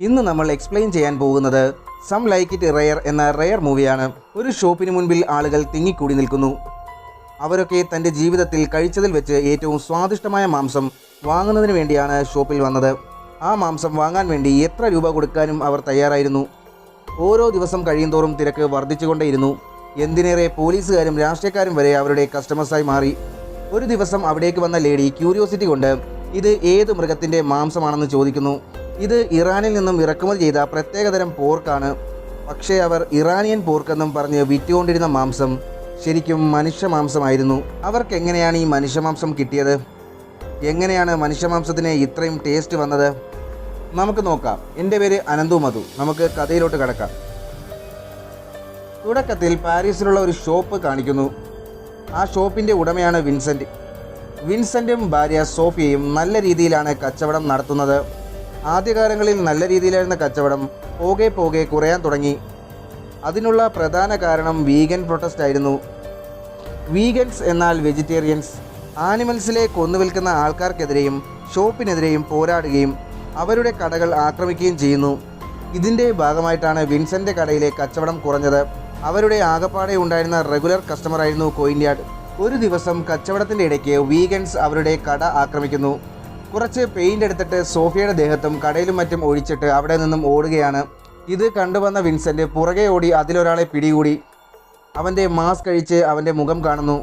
ഇന്ന് നമ്മൾ എക്സ്പ്ലെയിൻ ചെയ്യാൻ പോകുന്നത് സം ലൈക്ക് ഇറ്റ് റെയർ എന്ന റെയർ മൂവിയാണ് ഒരു ഷോപ്പിന് മുൻപിൽ ആളുകൾ തിങ്ങിക്കൂടി നിൽക്കുന്നു. അവരൊക്കെ തന്റെ ജീവിതത്തിൽ കഴിച്ചതിൽ വെച്ച് ഏറ്റവും സ്വാദിഷ്ടമായ മാംസം വാങ്ങുന്നതിന് വേണ്ടിയാണ് ഷോപ്പിൽ വന്നത്. ആ മാംസം വാങ്ങാൻ വേണ്ടി എത്ര രൂപ കൊടുക്കാനും അവർ തയ്യാറായിരുന്നു. ഓരോ ദിവസം കഴിയുന്തോറും തിരക്ക് വർദ്ധിച്ചുകൊണ്ടേയിരുന്നു. എന്തിനേറെ പോലീസുകാരും രാഷ്ട്രീയക്കാരും വരെ അവരുടെ കസ്റ്റമേഴ്സായി മാറി. ഒരു ദിവസം അവിടേക്ക് വന്ന ലേഡി ക്യൂരിയോസിറ്റി കൊണ്ട് ഇത് ഏത് മൃഗത്തിന്റെ മാംസമാണെന്ന് ചോദിക്കുന്നു. ഇത് ഇറാനിൽ നിന്നും ഇറക്കുമതി ചെയ്ത പ്രത്യേകതരം പോർക്കാണ്. പക്ഷേ അവർ ഇറാനിയൻ പോർക്കെന്നും പറഞ്ഞ് വിറ്റുകൊണ്ടിരുന്ന മാംസം ശരിക്കും മനുഷ്യമാംസമായിരുന്നു. അവർക്ക് എങ്ങനെയാണ് ഈ മനുഷ്യമാംസം കിട്ടിയത്? എങ്ങനെയാണ് മനുഷ്യമാംസത്തിന് ഇത്രയും ടേസ്റ്റ് വന്നത്? നമുക്ക് നോക്കാം. എന്റെ പേര് അനന്തു മധു. നമുക്ക് കഥയിലോട്ട് കടക്കാം. തുടക്കത്തിൽ പാരീസിലുള്ള ഒരു ഷോപ്പ് കാണിക്കുന്നു. ആ ഷോപ്പിന്റെ ഉടമയാണ് വിൻസെന്റ്. വിൻസെന്റും ഭാര്യ സോഫിയയും നല്ല രീതിയിലാണ് കച്ചവടം നടത്തുന്നത്. ആദ്യകാലങ്ങളിൽ നല്ല രീതിയിലായിരുന്ന കച്ചവടം പോകെ പോകെ കുറയാൻ തുടങ്ങി. അതിനുള്ള പ്രധാന കാരണം വീഗൻ പ്രൊട്ടസ്റ്റ് ആയിരുന്നു. വീഗൻസ് എന്നാൽ വെജിറ്റേറിയൻസ്. ആനിമൽസിലെ കൊന്നുവിൽക്കുന്ന ആൾക്കാർക്കെതിരെയും ഷോപ്പിനെതിരെയും പോരാടുകയും അവരുടെ കടകൾ ആക്രമിക്കുകയും ചെയ്യുന്നു. ഇതിന്റെ ഭാഗമായിട്ടാണ് വിൻസെന്റെ കടയിലെ കച്ചവടം കുറഞ്ഞത്. അവരുടെ ആകപ്പാടെ ഉണ്ടായിരുന്ന റെഗുലർ കസ്റ്റമറായിരുന്നു കോയിൻയാർഡ്. ഒരു ദിവസം കച്ചവടത്തിന്റെ ഇടയ്ക്ക് വീഗൻസ് അവരുടെ കട ആക്രമിക്കുന്നു. കുറച്ച് പെയിന്റ് എടുത്തിട്ട് സോഫിയയുടെ ദേഹത്തും കടയിലും മറ്റും ഒഴിച്ചിട്ട് അവിടെ നിന്നും ഓടുകയാണ്. ഇത് കണ്ടുവന്ന വിൻസെന്റ് പുറകെ ഓടി അതിലൊരാളെ പിടികൂടി. അവന്റെ മാസ്ക് കഴിച്ച് അവന്റെ മുഖം കാണുന്നു.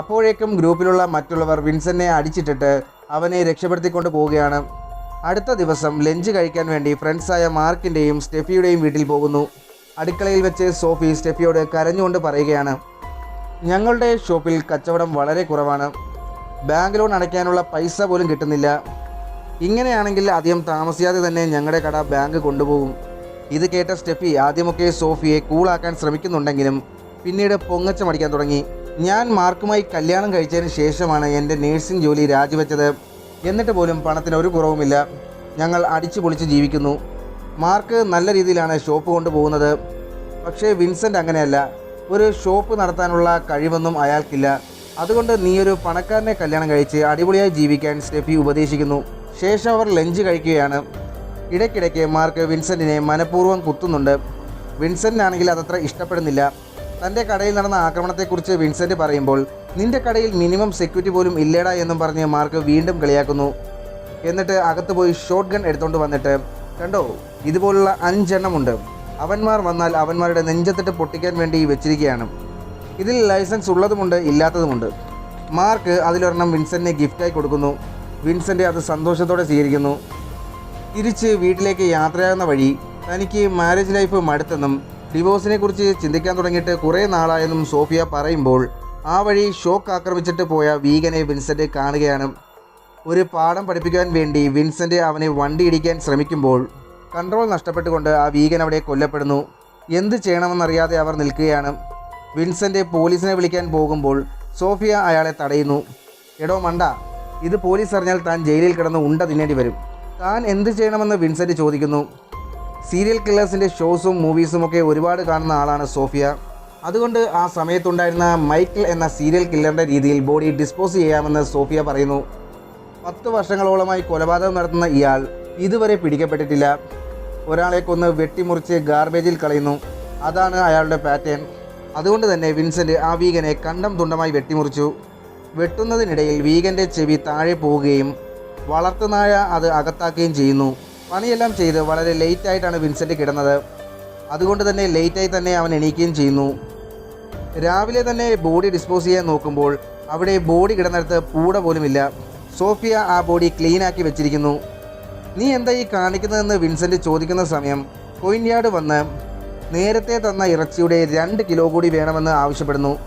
അപ്പോഴേക്കും ഗ്രൂപ്പിലുള്ള മറ്റുള്ളവർ വിൻസെന്റിനെ അടിച്ചിട്ടിട്ട് അവനെ രക്ഷപ്പെടുത്തിക്കൊണ്ട് പോവുകയാണ്. അടുത്ത ദിവസം ലഞ്ച് കഴിക്കാൻ വേണ്ടി ഫ്രണ്ട്സായ മാർക്കിന്റെയും സ്റ്റെഫിയുടെയും വീട്ടിൽ പോകുന്നു. അടുക്കളയിൽ വെച്ച് സോഫി സ്റ്റെഫിയോട് കരഞ്ഞുകൊണ്ട് പറയുകയാണ് ഞങ്ങളുടെ ഷോപ്പിൽ കച്ചവടം വളരെ കുറവാണ്. ബാങ്ക് ലോൺ അടയ്ക്കാനുള്ള പൈസ പോലും കിട്ടുന്നില്ല. ഇങ്ങനെയാണെങ്കിൽ ആദ്യം താമസിയാതെ തന്നെ ഞങ്ങളുടെ കട ബാങ്ക് കൊണ്ടുപോകും. ഇത് കേട്ട സ്റ്റെഫി ആദ്യമൊക്കെ സോഫിയെ കൂളാക്കാൻ ശ്രമിക്കുന്നുണ്ടെങ്കിലും പിന്നീട് പൊങ്ങച്ച മടിക്കാൻ തുടങ്ങി. ഞാൻ മാർക്കുമായി കല്യാണം കഴിച്ചതിന് ശേഷമാണ് എന്റെ നേഴ്സിംഗ് ജോലി രാജിവെച്ചത്. എന്നിട്ട് പോലും പണത്തിന് ഒരു കുറവുമില്ല. ഞങ്ങൾ അടിച്ചു പൊളിച്ച് ജീവിക്കുന്നു. മാർക്ക് നല്ല രീതിയിലാണ് ഷോപ്പ് കൊണ്ടുപോകുന്നത്. പക്ഷേ വിൻസെന്റ് അങ്ങനെയല്ല. ഒരു ഷോപ്പ് നടത്താനുള്ള കഴിവൊന്നും അയാൾക്കില്ല. അതുകൊണ്ട് നീ ഒരു പണക്കാരനെ കല്യാണം കഴിച്ച് അടിപൊളിയായി ജീവിക്കാൻ സ്റ്റെഫി ഉപദേശിക്കുന്നു. ശേഷം അവർ ലഞ്ച് കഴിക്കുകയാണ്. ഇടയ്ക്കിടയ്ക്ക് മാർക്ക് വിൻസെന്റിനെ മനഃപൂർവം കുത്തുന്നുണ്ട്. വിൻസെന്റിനാണെങ്കിൽ അതത്ര ഇഷ്ടപ്പെടുന്നില്ല. തന്റെ കടയിൽ നടന്ന ആക്രമണത്തെക്കുറിച്ച് വിൻസെന്റ് പറയുമ്പോൾ നിന്റെ കടയിൽ മിനിമം സെക്യൂരിറ്റി പോലും ഇല്ലേടാ എന്നും പറഞ്ഞ് മാർക്ക് വീണ്ടും കളിയാക്കുന്നു. എന്നിട്ട് അകത്ത് പോയി ഷോട്ട് ഗൺ എടുത്തുകൊണ്ട് വന്നിട്ട് കണ്ടോ ഇതുപോലുള്ള അഞ്ചെണ്ണമുണ്ട്. അവന്മാർ വന്നാൽ അവന്മാരുടെ നെഞ്ചത്തിട്ട് പൊട്ടിക്കാൻ വേണ്ടി വെച്ചിരിക്കുകയാണ്. ഇതിൽ ലൈസൻസ് ഉള്ളതുമുണ്ട് ഇല്ലാത്തതുമുണ്ട്. മാർക്ക് അതിലൊരെണ്ണം വിൻസെന്റിനെ ഗിഫ്റ്റായി കൊടുക്കുന്നു. വിൻസെന്റ് അത് സന്തോഷത്തോടെ സ്വീകരിക്കുന്നു. തിരിച്ച് വീട്ടിലേക്ക് യാത്രയാകുന്ന വഴി തനിക്ക് മാരേജ് ലൈഫ് മടുത്തെന്നും ഡിവോഴ്സിനെ കുറിച്ച് ചിന്തിക്കാൻ തുടങ്ങിയിട്ട് കുറേ നാളായെന്നും സോഫിയ പറയുമ്പോൾ ആ വഴി ഷോക്ക് ആക്രമിച്ചിട്ട് പോയ വീഗനെ വിൻസെന്റ് കാണുകയാണ്. ഒരു പാഠം പഠിപ്പിക്കാൻ വേണ്ടി വിൻസെന്റ് അവനെ വണ്ടി ഇടിക്കാൻ ശ്രമിക്കുമ്പോൾ കൺട്രോൾ നഷ്ടപ്പെട്ടുകൊണ്ട് ആ വീഗൻ അവിടെ കൊല്ലപ്പെടുന്നു. എന്ത് ചെയ്യണമെന്നറിയാതെ അവർ നിൽക്കുകയാണ്. വിൻസെന്റ് പോലീസിനെ വിളിക്കാൻ പോകുമ്പോൾ സോഫിയ അയാളെ തടയുന്നു. എടോ മണ്ട ഇത് പോലീസ് അറിഞ്ഞാൽ താൻ ജയിലിൽ കിടന്ന് ഉണ്ട തിന്നേണ്ടി വരും. താൻ എന്ത് ചെയ്യണമെന്ന് വിൻസെന്റ് ചോദിക്കുന്നു. സീരിയൽ കില്ലേഴ്സിന്റെ ഷോസും മൂവീസും ഒക്കെ ഒരുപാട് കാണുന്ന ആളാണ് സോഫിയ. അതുകൊണ്ട് ആ സമയത്തുണ്ടായിരുന്ന മൈക്കിൾ എന്ന സീരിയൽ കില്ലറിന്റെ രീതിയിൽ ബോഡി ഡിസ്പോസ് ചെയ്യാമെന്ന് സോഫിയ പറയുന്നു. പത്ത് വർഷങ്ങളോളമായി കൊലപാതകം നടത്തുന്ന ഇയാൾ ഇതുവരെ പിടിക്കപ്പെട്ടിട്ടില്ല. ഒരാളെ കൊന്ന് വെട്ടിമുറിച്ച് ഗാർബേജിൽ കളയുന്നു. അതാണ് അയാളുടെ പാറ്റേൺ. അതുകൊണ്ട് തന്നെ വിൻസെന്റ് ആ വീഗനെ കണ്ടം തുണ്ടമായി വെട്ടിമുറിച്ചു. വെട്ടുന്നതിനിടയിൽ വീഗന്റെ ചെവി താഴെ പോവുകയും വളർത്തുനായ അത് അകത്താക്കുകയും ചെയ്യുന്നു. പണിയെല്ലാം ചെയ്ത് വളരെ ലേറ്റായിട്ടാണ് വിൻസെന്റ് കിടന്നത്. അതുകൊണ്ട് തന്നെ ലേറ്റായി തന്നെ അവൻ എണീക്കുകയും ചെയ്യുന്നു. രാവിലെ തന്നെ ബോഡി ഡിസ്പോസ് ചെയ്യാൻ നോക്കുമ്പോൾ അവിടെ ബോഡി കിടന്നിടത്ത് പൂട പോലുമില്ല. സോഫിയ ആ ബോഡി ക്ലീനാക്കി വെച്ചിരിക്കുന്നു. നീ എന്താ ഈ കാണിക്കുന്നതെന്ന് വിൻസെന്റ് ചോദിക്കുന്ന സമയം കൊയിൻയാർഡ് വന്ന് നേരത്തെ തന്ന ഇറച്ചിയുടെ രണ്ട് കിലോ കൂടി വേണമെന്ന് ആവശ്യപ്പെടുന്നു.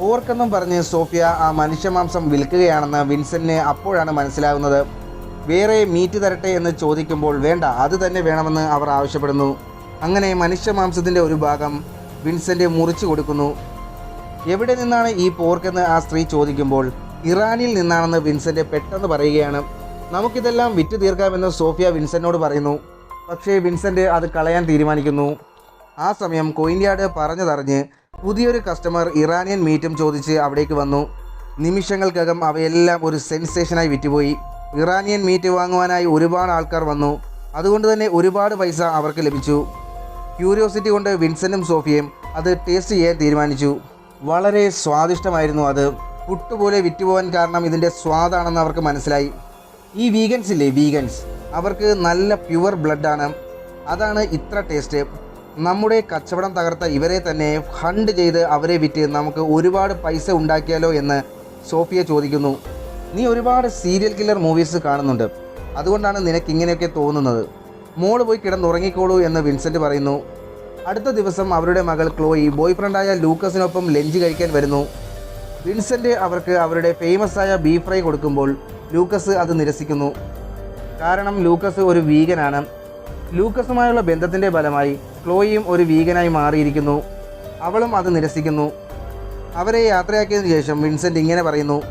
ഓർക്കെന്നും പറഞ്ഞ് സോഫിയ ആ മനുഷ്യമാംസം വിൽക്കുകയാണെന്ന് വിൻസെന്റിന് അപ്പോഴാണ് മനസ്സിലാകുന്നത് വേറെ മീറ്റ് തരട്ടെ എന്ന് ചോദിക്കുമ്പോൾ വേണ്ട അത് തന്നെ വേണമെന്ന് അവർ ആവശ്യപ്പെടുന്നു. അങ്ങനെ മനുഷ്യമാംസത്തിന്റെ ഒരു ഭാഗം വിൻസെന്റ് മുറിച്ചു കൊടുക്കുന്നു. എവിടെ നിന്നാണ് ഈ പോർക്കെന്ന് ആ സ്ത്രീ ചോദിക്കുമ്പോൾ ഇറാനിൽ നിന്നാണെന്ന് വിൻസെന്റ് പെട്ടെന്ന് പറയുകയാണ്. നമുക്കിതെല്ലാം വിറ്റ് തീർക്കാമെന്ന് സോഫിയ വിൻസെന്റിനോട് പറയുന്നു. പക്ഷേ വിൻസെന്റ് അത് കളയാൻ തീരുമാനിക്കുന്നു. ആ സമയം കൊയിൻയാർഡ് പറഞ്ഞതറിഞ്ഞ് പുതിയൊരു കസ്റ്റമർ ഇറാനിയൻ മീറ്റും ചോദിച്ച് അവിടേക്ക് വന്നു. നിമിഷങ്ങൾക്കകം അവയെല്ലാം ഒരു സെൻസേഷനായി വിറ്റുപോയി. ഇറാനിയൻ മീറ്റ് വാങ്ങുവാനായി ഒരുപാട് ആൾക്കാർ വന്നു. അതുകൊണ്ട് തന്നെ ഒരുപാട് പൈസ അവർക്ക് ലഭിച്ചു. ക്യൂരിയോസിറ്റി കൊണ്ട് വിൻസെന്റും സോഫിയയും അത് ടേസ്റ്റ് ചെയ്യാൻ തീരുമാനിച്ചു. വളരെ സ്വാദിഷ്ടമായിരുന്നു അത്. പുട്ടുപോലെ വിറ്റുപോകാൻ കാരണം ഇതിന്റെ സ്വാദാണെന്ന് അവർക്ക് മനസ്സിലായി. ഈ വീഗൻസ് ഇല്ലേ വീഗൻസ് അവർക്ക് നല്ല പ്യുവർ ബ്ലഡാണ് അതാണ് ഇത്ര ടേസ്റ്റ് നമ്മുടെ കച്ചവടം തകർത്ത ഇവരെ തന്നെ ഹണ്ട് ചെയ്ത് അവരെ വിറ്റ് നമുക്ക് ഒരുപാട് പൈസ ഉണ്ടാക്കിയാലോ എന്ന് സോഫിയ ചോദിക്കുന്നു. നീ ഒരുപാട് സീരിയൽ കില്ലർ മൂവീസ് കാണുന്നുണ്ട്. അതുകൊണ്ടാണ് നിനക്ക് ഇങ്ങനെയൊക്കെ തോന്നുന്നത്. മോൾ പോയി കിടന്നുറങ്ങിക്കോളൂ എന്ന് വിൻസെന്റ് പറയുന്നു. അടുത്ത ദിവസം അവരുടെ മകൾ ക്ലോയി ബോയ് ഫ്രണ്ടായ ലൂക്കസിനൊപ്പം ലഞ്ച് കഴിക്കാൻ വരുന്നു. വിൻസെന്റ് അവർക്ക് അവരുടെ ഫേമസ് ആയ ബീഫ് ഫ്രൈ കൊടുക്കുമ്പോൾ ലൂക്കസ് അത് നിരസിക്കുന്നു. കാരണം ലൂക്കസ് ഒരു വീഗനാണ്. ലൂക്കസുമായുള്ള ബന്ധത്തിന്റെ ഫലമായി ക്ലോയിയും ഒരു വീഗനായി മാറിയിരിക്കുന്നു. അവളും അത് നിരസിക്കുന്നു. അവരെ യാത്രയാക്കിയതിനു ശേഷം വിൻസെന്റ് ഇങ്ങനെ പറയുന്നു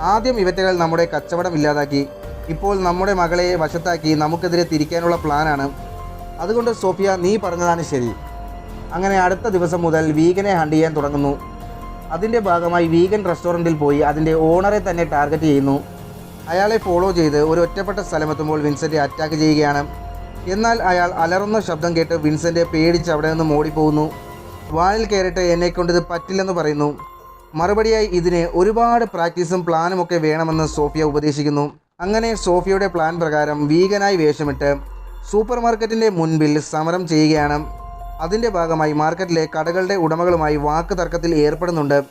ആദ്യം ഇവറ്റകൾ നമ്മുടെ കച്ചവടം ഇല്ലാതാക്കി ഇപ്പോൾ നമ്മുടെ മകളെ വശത്താക്കി നമുക്കെതിരെ തിരിക്കാനുള്ള പ്ലാനാണ്. അതുകൊണ്ട് സോഫിയ നീ പറഞ്ഞതാണ് ശരി. അങ്ങനെ അടുത്ത ദിവസം മുതൽ വീഗനെ ഹണ്ട് ചെയ്യാൻ തുടങ്ങുന്നു. അതിന്റെ ഭാഗമായി വീഗൻ റെസ്റ്റോറന്റിൽ പോയി അതിന്റെ ഓണറെ തന്നെ ടാർഗറ്റ് ചെയ്യുന്നു. അയാളെ ഫോളോ ചെയ്ത് ഒരു ഒറ്റപ്പെട്ട സ്ഥലമെത്തുമ്പോൾ വിൻസെന്റ് അറ്റാക്ക് ചെയ്യുകയാണ്. എന്നാൽ അയാൾ അലറുന്ന ശബ്ദം കേട്ട് വിൻസെന്റ് പേടിച്ച് അവിടെ നിന്ന് ഓടിപ്പോകുന്നു വാനിൽ കയറിയിട്ട് എന്നെ കൊണ്ടിത് പറ്റില്ലെന്ന് പറയുന്നു. മറുപടിയായി ഇതിന് ഒരുപാട് പ്രാക്ടീസും പ്ലാനും ഒക്കെ വേണമെന്ന് സോഫിയ ഉപദേശിക്കുന്നു. അങ്ങനെ സോഫിയയുടെ പ്ലാൻ പ്രകാരം വീഗനായി വേഷമിട്ട് സൂപ്പർ മാർക്കറ്റിന്റെ മുൻപിൽ സമരം ചെയ്യുകയാണ്. അതിന്റെ ഭാഗമായി മാർക്കറ്റിലെ കടകളുടെ ഉടമകളുമായി വാക്ക് തർക്കത്തിൽ ഏർപ്പെടുന്നുണ്ട്.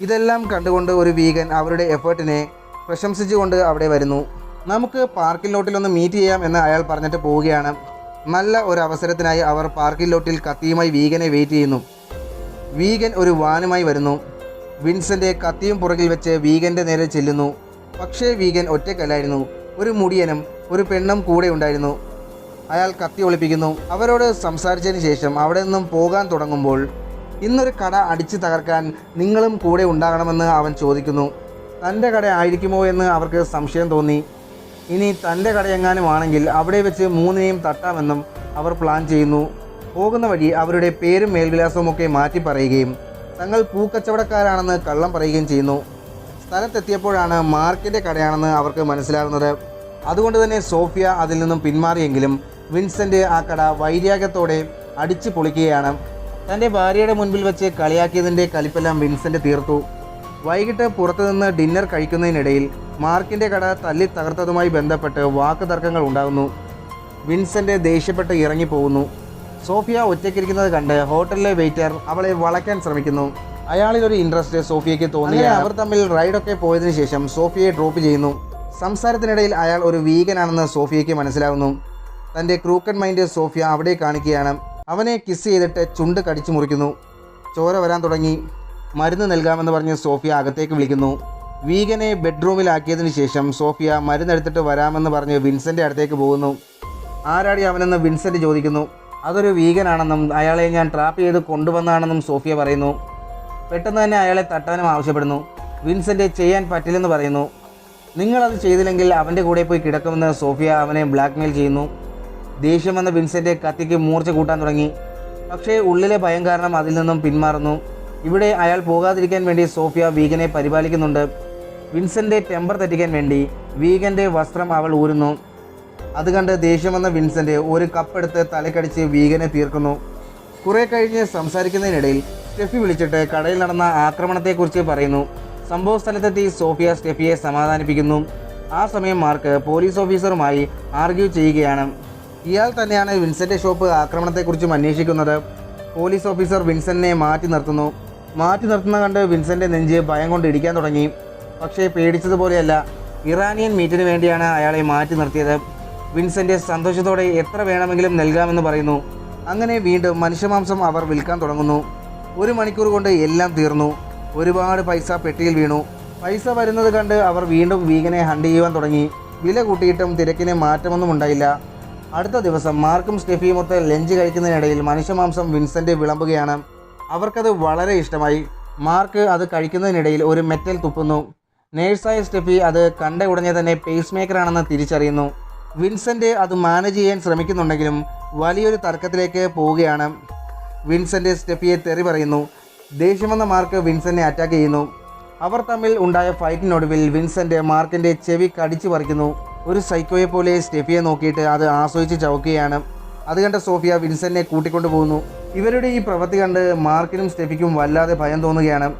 ഇതെല്ലാം കണ്ടുകൊണ്ട് ഒരു വീഗൻ അവരുടെ എഫേർട്ടിനെ പ്രശംസിച്ചുകൊണ്ട് അവിടെ വരുന്നു. നമുക്ക് പാർക്കിംഗ് ലോട്ടിലൊന്ന് മീറ്റ് ചെയ്യാം എന്ന് അയാൾ പറഞ്ഞിട്ട് പോവുകയാണ്. നല്ല ഒരു അവസരത്തിനായി അവർ പാർക്കിംഗ് ലോട്ടിൽ കത്തിയുമായി വീഗനെ വെയിറ്റ് ചെയ്യുന്നു. വീഗൻ ഒരു വാനുമായി വരുന്നു. വിൻസെന്റെ കത്തിയും പുറകിൽ വെച്ച് വീഗന്റെ നേരെ ചെല്ലുന്നു. പക്ഷേ വീഗൻ ഒറ്റക്കല്ലായിരുന്നു ഒരു മുടിയനും ഒരു പെണ്ണും കൂടെ ഉണ്ടായിരുന്നു. അയാൾ കത്തി ഒളിപ്പിക്കുന്നു. അവരോട് സംസാരിച്ചതിന് ശേഷം അവിടെ നിന്നും പോകാൻ തുടങ്ങുമ്പോൾ ഇന്നൊരു കട അടിച്ചു തകർക്കാൻ നിങ്ങളും കൂടെ ഉണ്ടാകണമെന്ന് അവൻ ചോദിക്കുന്നു. തന്റെ കട ആയിരിക്കുമോ എന്ന് അവർക്ക് സംശയം തോന്നി. ഇനി തന്റെ കടയെങ്ങാനും ആണെങ്കിൽ അവിടെ വെച്ച് മൂന്നിനെയും തട്ടാമെന്നും അവർ പ്ലാൻ ചെയ്യുന്നു. പോകുന്ന വഴി അവരുടെ പേരും മേൽവിലാസവും ഒക്കെ മാറ്റി പറയുകയും തങ്ങൾ പൂക്കച്ചവടക്കാരാണെന്ന് കള്ളം പറയുകയും ചെയ്യുന്നു. സ്ഥലത്തെത്തിയപ്പോഴാണ് മാർക്കിന്റെ കടയാണെന്ന് അവർക്ക് മനസ്സിലാകുന്നത്. അതുകൊണ്ട് തന്നെ സോഫിയ അതിൽ നിന്നും പിന്മാറിയെങ്കിലും വിൻസെന്റ് ആ കട വൈരാഗ്യത്തോടെ അടിച്ചു പൊളിക്കുകയാണ്. തന്റെ ഭാര്യയുടെ മുൻപിൽ വെച്ച് കളിയാക്കിയതിന്റെ കലിപ്പെല്ലാം വിൻസെന്റ് തീർത്തു. വൈകിട്ട് പുറത്തുനിന്ന് ഡിന്നർ കഴിക്കുന്നതിനിടയിൽ മാർക്കിന്റെ കട തല്ലി തകർത്തതുമായി ബന്ധപ്പെട്ട് വാക്കുതർക്കങ്ങൾ ഉണ്ടാകുന്നു. വിൻസെന്റ് ദേഷ്യപ്പെട്ട് ഇറങ്ങിപ്പോകുന്നു. സോഫിയ ഒറ്റയ്ക്കിരിക്കുന്നത് കണ്ട് ഹോട്ടലിലെ വെയിറ്റർ അവളെ വളയ്ക്കാൻ ശ്രമിക്കുന്നു. അയാളിലൊരു ഇൻട്രസ്റ്റ് സോഫിയയ്ക്ക് തോന്നി അവർ തമ്മിൽ റൈഡൊക്കെ പോയതിനു ശേഷം സോഫിയയെ ഡ്രോപ്പ് ചെയ്യുന്നു. സംസാരത്തിനിടയിൽ അയാൾ ഒരു വീഗനാണെന്ന് സോഫിയയ്ക്ക് മനസ്സിലാവുന്നു. തന്റെ ക്രൂക്കൻ മൈൻഡ് സോഫിയ അവിടെ കാണിക്കുകയാണ്. അവനെ കിസ് ചെയ്തിട്ട് ചുണ്ട് കടിച്ചു മുറിക്കുന്നു. ചോര വരാൻ തുടങ്ങി. മരുന്ന് നൽകാമെന്ന് പറഞ്ഞ് സോഫിയ അകത്തേക്ക് വിളിക്കുന്നു. വീഗനെ ബെഡ്റൂമിലാക്കിയതിനു ശേഷം സോഫിയ മരുന്നെടുത്തിട്ട് വരാമെന്ന് പറഞ്ഞ് വിൻസെന്റെ അടുത്തേക്ക് പോകുന്നു. ആരാടി അവനെന്ന്? വിൻസെന്റ് ചോദിക്കുന്നു. അതൊരു വീഗനാണെന്നും അയാളെ ഞാൻ ട്രാപ്പ് ചെയ്ത് കൊണ്ടുവന്നാണെന്നും സോഫിയ പറയുന്നു. പെട്ടെന്ന് തന്നെ അയാളെ തട്ടാനും ആവശ്യപ്പെടുന്നു. വിൻസെന്റ് ചെയ്യാൻ പറ്റില്ലെന്ന് പറയുന്നു. നിങ്ങളത് ചെയ്തില്ലെങ്കിൽ അവന്റെ കൂടെ പോയി കിടക്കുമെന്ന് സോഫിയ അവനെ ബ്ലാക്ക്മെയിൽ ചെയ്യുന്നു. ദേഷ്യം വന്ന വിൻസെന്റെ കത്തിക്ക് മൂർച്ച കൂട്ടാൻ തുടങ്ങി. പക്ഷേ ഉള്ളിലെ ഭയം കാരണം അതിൽ നിന്നും പിന്മാറുന്നു. ഇവിടെ അയാൾ പോകാതിരിക്കാൻ വേണ്ടി സോഫിയ വീഗനെ പരിപാലിക്കുന്നുണ്ട്. വിൻസെന്റെ ടെമ്പർ തെറ്റിക്കാൻ വേണ്ടി വീഗന്റെ വസ്ത്രം അവൾ ഊരുന്നു. അത് കണ്ട് ദേഷ്യം വന്ന വിൻസെന്റ് ഒരു കപ്പെടുത്ത് തലക്കടിച്ച് വീഗനെ തീർക്കുന്നു. കുറെ കഴിഞ്ഞ് സംസാരിക്കുന്നതിനിടയിൽ സ്റ്റെഫി വിളിച്ചിട്ട് കടയിൽ നടന്ന ആക്രമണത്തെക്കുറിച്ച് പറയുന്നു. സംഭവ സ്ഥലത്തെത്തി സോഫിയ സ്റ്റെഫിയെ സമാധാനിപ്പിക്കുന്നു. ആ സമയം മാർക്ക് പോലീസ് ഓഫീസറുമായി ആർഗ്യൂ ചെയ്യുകയാണ്. ഇയാൾ തന്നെയാണ് വിൻസെന്റെ ഷോപ്പ് ആക്രമണത്തെക്കുറിച്ചും അന്വേഷിക്കുന്നത്. പോലീസ് ഓഫീസർ വിൻസെന്റിനെ മാറ്റി നിർത്തുന്നു. മാറ്റി നിർത്തുന്ന കണ്ട് വിൻസെന്റെ നെഞ്ച് ഭയം കൊണ്ട് ഇടിക്കാൻ തുടങ്ങി. പക്ഷേ പേടിച്ചതുപോലെയല്ല ഇറാനിയൻ മീറ്റിന് വേണ്ടിയാണ് അയാളെ മാറ്റി നിർത്തിയത്. വിൻസെന്റെ സന്തോഷത്തോടെ എത്ര വേണമെങ്കിലും നൽകാമെന്ന് പറയുന്നു. അങ്ങനെ വീണ്ടും മനുഷ്യമാംസം അവർ വിൽക്കാൻ തുടങ്ങുന്നു. ഒരു മണിക്കൂർ കൊണ്ട് എല്ലാം തീർന്നു. ഒരുപാട് പൈസ പെട്ടിയിൽ വീണു. പൈസ വരുന്നത് കണ്ട് അവർ വീണ്ടും വീഗനെ ഹണ്ട് ചെയ്യുവാൻ തുടങ്ങി. വില കൂട്ടിയിട്ടും തിരക്കിന് മാറ്റമൊന്നും ഉണ്ടായില്ല. അടുത്ത ദിവസം മാർക്കും സ്റ്റെഫിയും ഒത്ത് ലഞ്ച് കഴിക്കുന്നതിനിടയിൽ മനുഷ്യമാംസം വിൻസെന്റ് വിളമ്പുകയാണ്. അവർക്കത് വളരെ ഇഷ്ടമായി. മാർക്ക് അത് കഴിക്കുന്നതിനിടയിൽ ഒരു മെറ്റൽ തുപ്പുന്നു. നേഴ്സായ സ്റ്റെഫി അത് കണ്ട ഉടനെ തന്നെ പേസ് മേക്കറാണെന്ന് തിരിച്ചറിയുന്നു. വിൻസെന്റ് അത് മാനേജ് ചെയ്യാൻ ശ്രമിക്കുന്നുണ്ടെങ്കിലും വലിയൊരു തർക്കത്തിലേക്ക് പോവുകയാണ്. വിൻസെന്റ് സ്റ്റെഫിയെ തെറി പറയുന്നു. ദേഷ്യമെന്ന മാർക്ക് വിൻസെന്റിനെ അറ്റാക്ക് ചെയ്യുന്നു. അവർ തമ്മിൽ ഉണ്ടായ ഫൈറ്റിനൊടുവിൽ വിൻസെന്റ് മാർക്കിന്റെ ചെവി കടിച്ചു പറിക്കുന്നു. ഒരു സൈക്കോയെ പോലെ സ്റ്റെഫിയെ നോക്കിയിട്ട് അത് ആസ്വദിച്ച് ചവക്കുകയാണ്. അത് കണ്ട സോഫിയ വിൻസെന്റിനെ കൂട്ടിക്കൊണ്ടു പോകുന്നു. ഇവരുടെ ഈ പ്രവൃത്തി കണ്ട് മാർക്കിനും സ്റ്റെഫിക്കും വല്ലാതെ ഭയം തോന്നുകയാണ്.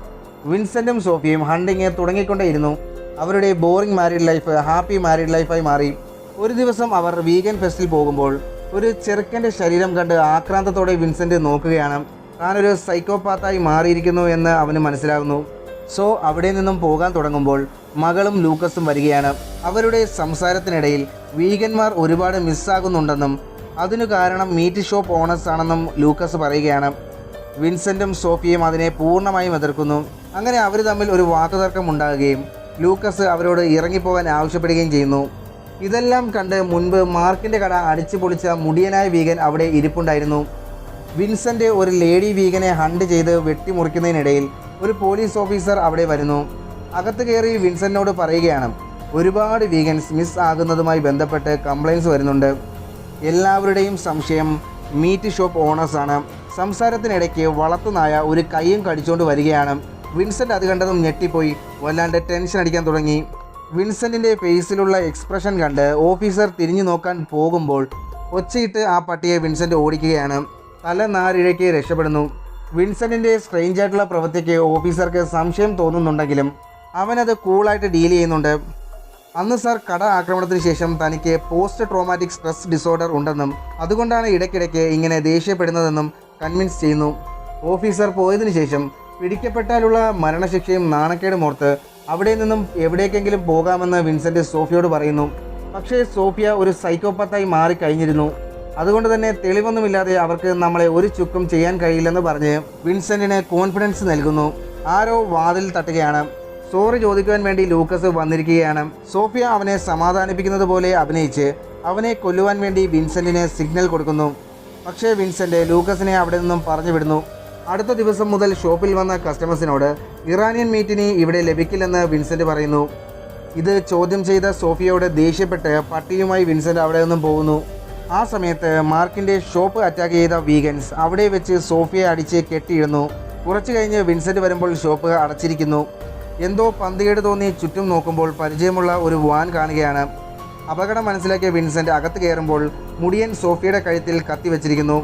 വിൻസെന്റും സോഫിയയും ഹണ്ടിങ് തുടങ്ങിക്കൊണ്ടേയിരുന്നു. അവരുടെ boring married life happy married ലൈഫായി മാറി. ഒരു ദിവസം അവർ വീഗൻ ഫെസ്റ്റിൽ പോകുമ്പോൾ ഒരു ചെറുക്കന്റെ ശരീരം കണ്ട് ആക്രാന്തത്തോടെ വിൻസെന്റ് നോക്കുകയാണ്. താനൊരു സൈക്കോപാത്തായി മാറിയിരിക്കുന്നു എന്ന് അവന് മനസ്സിലാകുന്നു സോ അവിടെ നിന്നും പോകാൻ തുടങ്ങുമ്പോൾ മകളും ലൂക്കസും വരികയാണ്. അവരുടെ സംസാരത്തിനിടയിൽ വീഗന്മാർ ഒരുപാട് മിസ്സാകുന്നുണ്ടെന്നും അതിനു കാരണം മീറ്റ് ഷോപ്പ് ഓണേഴ്സ് ആണെന്നും ലൂക്കസ് പറയുകയാണ്. വിൻസെന്റും സോഫിയയും അതിനെ പൂർണമായും എതിർക്കുന്നു. അങ്ങനെ അവർ തമ്മിൽ ഒരു വാക്കുതർക്കം ഉണ്ടാകുകയും ലൂക്കസ് അവരോട് ഇറങ്ങിപ്പോകാൻ ആവശ്യപ്പെടുകയും ചെയ്യുന്നു. ഇതെല്ലാം കണ്ട് മുൻപ് മാർക്കിന്റെ കട അടിച്ചു പൊളിച്ച മുടിയനായ വീഗൻ അവിടെ ഇരിപ്പുണ്ടായിരുന്നു. വിൻസെന്റ് ഒരു ലേഡി വീഗനെ ഹണ്ട് ചെയ്ത് വെട്ടിമുറിക്കുന്നതിനിടയിൽ ഒരു പോലീസ് ഓഫീസർ അവിടെ വരുന്നു. അകത്ത് കയറി വിൻസെന്റിനോട് പറയുകയാണ് ഒരുപാട് വീഗൻസ് മിസ് ആകുന്നതുമായി ബന്ധപ്പെട്ട് കംപ്ലയിൻസ് വരുന്നുണ്ട്. എല്ലാവരുടെയും സംശയം മീറ്റ് ഷോപ്പ് ഓണേഴ്സാണ് സംസാരത്തിനിടയ്ക്ക് വളർത്തുനായ ഒരു കൈയും കടിച്ചുകൊണ്ട് വരികയാണ്. വിൻസെന്റ് അത് കണ്ടതും ഞെട്ടിപ്പോയി. വല്ലാണ്ട് ടെൻഷൻ അടിക്കാൻ തുടങ്ങി. വിൻസെന്റിന്റെ ഫേസിലുള്ള എക്സ്പ്രഷൻ കണ്ട് ഓഫീസർ തിരിഞ്ഞു നോക്കാൻ പോകുമ്പോൾ ഒച്ചയിട്ട് ആ പട്ടിയെ വിൻസെന്റ് ഓടിക്കുകയാണ്. തല നാരിഴയ്ക്ക് രക്ഷപ്പെടുന്നു. വിൻസെന്റിന്റെ സ്ട്രെയിഞ്ചായിട്ടുള്ള പ്രവൃത്തിക്ക് ഓഫീസർക്ക് സംശയം തോന്നുന്നുണ്ടെങ്കിലും അവനത് കൂളായിട്ട് ഡീൽ ചെയ്യുന്നുണ്ട്. അന്ന് സാർ കട ആക്രമണത്തിന് ശേഷം തനിക്ക് പോസ്റ്റ് ട്രോമാറ്റിക് സ്ട്രെസ് ഡിസോർഡർ ഉണ്ടെന്നും അതുകൊണ്ടാണ് ഇടയ്ക്കിടയ്ക്ക് ഇങ്ങനെ ദേഷ്യപ്പെടുന്നതെന്നും കൺവിൻസ് ചെയ്യുന്നു. ഓഫീസർ പോയതിനു ശേഷം പിടിക്കപ്പെട്ടാലുള്ള മരണശിക്ഷയും നാണക്കേടും ഓർത്ത് അവിടെ നിന്നും എവിടേക്കെങ്കിലും പോകാമെന്ന് വിൻസെന്റ് സോഫിയോട് പറയുന്നു. പക്ഷേ സോഫിയ ഒരു സൈക്കോപ്പത്തായി മാറിക്കഴിഞ്ഞിരുന്നു. അതുകൊണ്ട് തന്നെ തെളിവൊന്നുമില്ലാതെ അവർക്ക് നമ്മളെ ഒരു ചുക്കും ചെയ്യാൻ കഴിയില്ലെന്ന് പറഞ്ഞ് വിൻസെന്റിന് കോൺഫിഡൻസ് നൽകുന്നു. ആരോ വാതിൽ തട്ടുകയാണ്. സോറി ചോദിക്കുവാൻ വേണ്ടി ലൂക്കസ് വന്നിരിക്കുകയാണ്. സോഫിയ അവനെ സമാധാനിപ്പിക്കുന്നത് പോലെ അഭിനയിച്ച് അവനെ കൊല്ലുവാൻ വേണ്ടി വിൻസെന്റിന് സിഗ്നൽ കൊടുക്കുന്നു. പക്ഷേ വിൻസെന്റ് ലൂക്കസിനെ അവിടെ നിന്നും പറഞ്ഞു വിടുന്നു. അടുത്ത ദിവസം മുതൽ ഷോപ്പിൽ വന്ന കസ്റ്റമേഴ്സിനോട് ഇറാനിയൻ മീറ്റിന് ഇവിടെ ലഭിക്കില്ലെന്ന് വിൻസെന്റ് പറയുന്നു. ഇത് ചോദ്യം ചെയ്ത സോഫിയയോട് ദേഷ്യപ്പെട്ട് പട്ടിയുമായി വിൻസെന്റ് അവിടെ നിന്നും പോകുന്നു. ആ സമയത്ത് മാർക്കിന്റെ ഷോപ്പ് അറ്റാക്ക് ചെയ്ത വീഗൻസ് അവിടെ വെച്ച് സോഫിയെ അടിച്ച് കെട്ടിയിടുന്നു. കുറച്ചു കഴിഞ്ഞ് വിൻസെന്റ് വരുമ്പോൾ ഷോപ്പ് അടച്ചിരിക്കുന്നു. എന്തോ പന്തികേട് തോന്നി ചുറ്റും നോക്കുമ്പോൾ പരിചയമുള്ള ഒരു വാൻ കാണുകയാണ്. അപകടം മനസ്സിലാക്കിയ വിൻസെന്റ് അകത്ത് കയറുമ്പോൾ മുടിയൻ സോഫിയയുടെ കഴുത്തിൽ കത്തി വെച്ചിരിക്കുന്നു.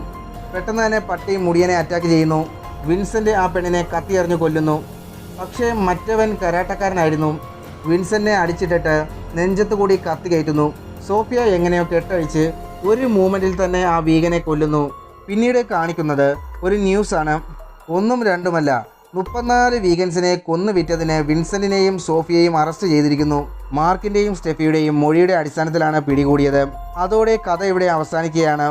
പെട്ടെന്ന് തന്നെ പട്ടി മുടിയനെ അറ്റാക്ക് ചെയ്യുന്നു. വിൻസെന്റ് ആ പെണ്ണിനെ കത്തി എറിഞ്ഞു കൊല്ലുന്നു. പക്ഷേ മറ്റവൻ കരാട്ടക്കാരനായിരുന്നു. വിൻസെന്റിനെ അടിച്ചിട്ടിട്ട് നെഞ്ചത്ത് കൂടി കത്തി കയറ്റുന്നു. സോഫിയ എങ്ങനെയോ കെട്ടഴിച്ച് ഒരു മൂമെന്റിൽ തന്നെ ആ വീഗനെ കൊല്ലുന്നു. പിന്നീട് കാണിക്കുന്നത് ഒരു ന്യൂസാണ്. ഒന്നും രണ്ടുമല്ല മുപ്പത്തിനാല് വീഗൻസിനെ കൊന്നുവിറ്റതിന് വിൻസെന്റിനെയും സോഫിയയും അറസ്റ്റ് ചെയ്തിരിക്കുന്നു. മാർക്കിന്റെയും സ്റ്റെഫിയുടെയും മൊഴിയുടെ അടിസ്ഥാനത്തിലാണ് പിടികൂടിയത്. അതോടെ കഥ ഇവിടെ അവസാനിക്കുകയാണ്.